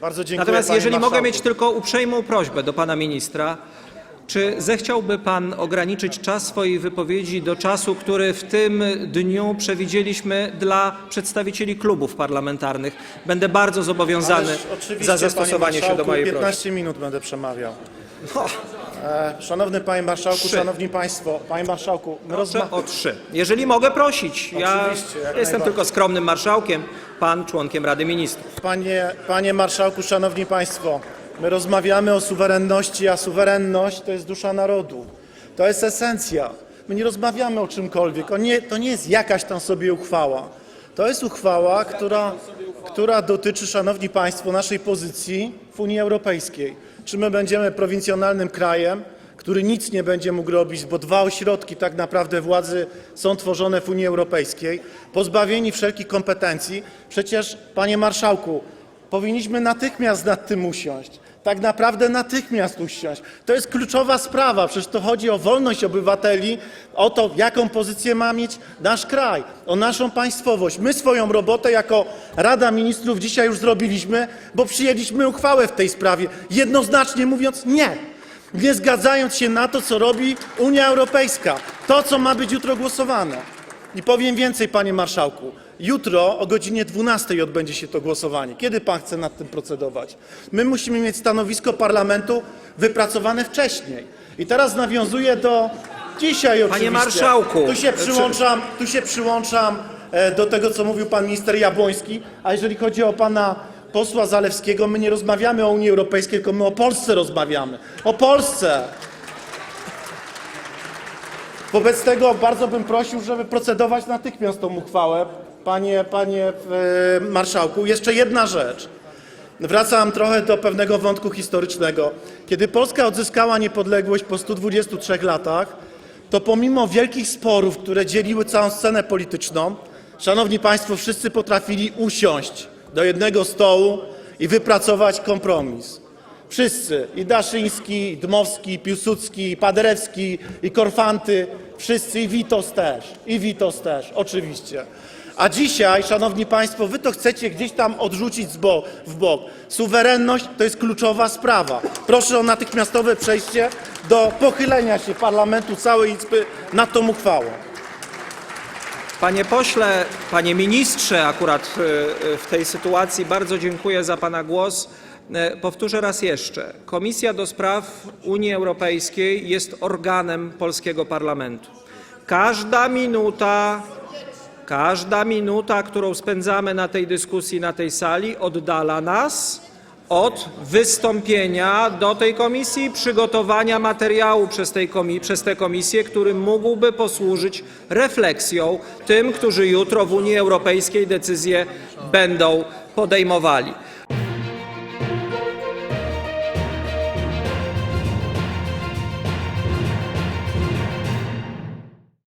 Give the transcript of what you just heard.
Bardzo dziękuję, Natomiast jeżeli mogę marszałku. mieć tylko uprzejmą prośbę do pana ministra, czy zechciałby pan ograniczyć czas swojej wypowiedzi do czasu, który w tym dniu przewidzieliśmy dla przedstawicieli klubów parlamentarnych? Będę bardzo zobowiązany Ależ za zastosowanie się do mojej prośby. 15 minut będę przemawiał. O, E, szanowny panie marszałku, Trzy. szanowni państwo, panie marszałku, my rozma- proszę o trzy. Jeżeli mogę prosić, ja Oczywiście, jak jestem najbardziej. tylko skromnym marszałkiem, pan członkiem Rady Ministrów. Panie, panie marszałku, szanowni państwo, my rozmawiamy o suwerenności, a suwerenność to jest dusza narodu. To jest esencja. My nie rozmawiamy o czymkolwiek. O nie, to nie jest jakaś tam sobie uchwała. To jest uchwała, która, która dotyczy, szanowni państwo, naszej pozycji w Unii Europejskiej. Czy my będziemy prowincjonalnym krajem, który nic nie będzie mógł robić, bo dwa ośrodki tak naprawdę władzy są tworzone w Unii Europejskiej, pozbawieni wszelkich kompetencji. Przecież, panie marszałku, powinniśmy natychmiast nad tym usiąść. Tak naprawdę natychmiast usiąść. To jest kluczowa sprawa. Przecież to chodzi o wolność obywateli, o to, jaką pozycję ma mieć nasz kraj, o naszą państwowość. My swoją robotę jako Rada Ministrów dzisiaj już zrobiliśmy, bo przyjęliśmy uchwałę w tej sprawie, jednoznacznie mówiąc nie nie zgadzając się na to, co robi Unia Europejska, to, co ma być jutro głosowane. I powiem więcej, panie marszałku. Jutro o godzinie 12 odbędzie się to głosowanie. Kiedy pan chce nad tym procedować? My musimy mieć stanowisko parlamentu wypracowane wcześniej. I teraz nawiązuję do dzisiaj oczywiście. marszałku, Tu się przyłączam, tu się przyłączam e, do tego, co mówił pan minister Jabłoński. A jeżeli chodzi o pana posła Zalewskiego, my nie rozmawiamy o Unii Europejskiej, tylko my o Polsce rozmawiamy. O Polsce! Wobec tego bardzo bym prosił, żeby procedować natychmiast tą uchwałę. Panie, panie e, marszałku, jeszcze jedna rzecz. Wracam trochę do pewnego wątku historycznego. Kiedy Polska odzyskała niepodległość po 123 latach, to pomimo wielkich sporów, które dzieliły całą scenę polityczną, szanowni państwo, wszyscy potrafili usiąść do jednego stołu i wypracować kompromis. Wszyscy, i Daszyński, i Dmowski, i Piłsudski, i Paderewski, i Korfanty, wszyscy, i Witos też, i Witos też, oczywiście. A dzisiaj, szanowni państwo, wy to chcecie gdzieś tam odrzucić z bo- w bok. Suwerenność to jest kluczowa sprawa. Proszę o natychmiastowe przejście do pochylenia się parlamentu całej Izby nad tą uchwałą. Panie pośle, panie ministrze, akurat y, y, w tej sytuacji bardzo dziękuję za pana głos. E, Powtórzę raz jeszcze. Komisja do Spraw Unii Europejskiej jest organem polskiego parlamentu. Każda minuta, każda minuta, którą spędzamy na tej dyskusji, na tej sali, oddala nas od wystąpienia do tej komisji i przygotowania materiału przez, tej komi- przez tę komisję, który mógłby posłużyć refleksją tym, którzy jutro w Unii Europejskiej decyzje będą podejmowali.